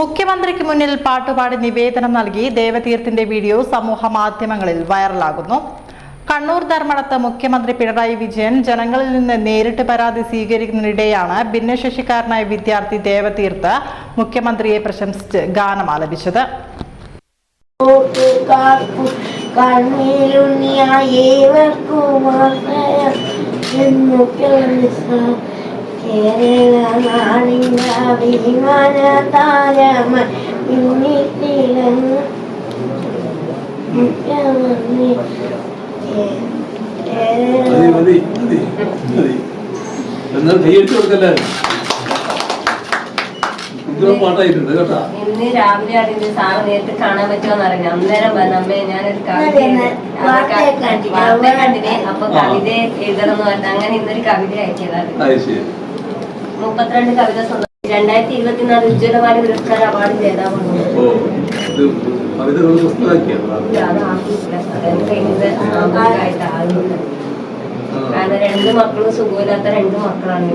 മുഖ്യമന്ത്രിക്ക് മുന്നിൽ പാട്ടുപാടി നിവേദനം നൽകി ദേവതീർത്തിന്റെ വീഡിയോ സമൂഹ മാധ്യമങ്ങളിൽ വൈറലാകുന്നു. കണ്ണൂർ ധർമ്മടത്ത് മുഖ്യമന്ത്രി പിണറായി വിജയൻ ജനങ്ങളിൽ നിന്ന് നേരിട്ട് പരാതി സ്വീകരിക്കുന്നതിനിടെയാണ് ഭിന്നശേഷിക്കാരനായ വിദ്യാർത്ഥി ദേവതീർത്ത് മുഖ്യമന്ത്രിയെ പ്രശംസിച്ച് ഗാനം ആലപിച്ചത്. ഏവർക്കും അഭിമാന താരമ എന്നാൽ കൈയടിച്ചു പാട്ടായിട്ടുണ്ട് കേട്ടാ. ഇന്ന് രാവിലെ സാറ് നേരിട്ട് കാണാൻ പറ്റുമോന്ന് അറിഞ്ഞു. അന്നേരം ഞാനൊരു കവിത അതെ, എഴുതി. അത് വാർത്തയെ ക- കണ്ടില്ല. വാർത്തയെ അപ്പൊ കവിത എഴുതണം എന്ന് പറഞ്ഞു. അങ്ങനെ ഇന്നൊരു കവിത അയക്കിയതാണ് മുപ്പത്തിരണ്ട് കവിത സ്വന്തം രണ്ടായിരത്തി ഇരുപത്തിനാല് ഉജ്ജ്വലമായ പുരസ്കാര അവാർഡ് ജേതാവാണ്. കാരണം രണ്ട് മക്കളും സുഖമില്ലാത്ത രണ്ട് മക്കളാണ്.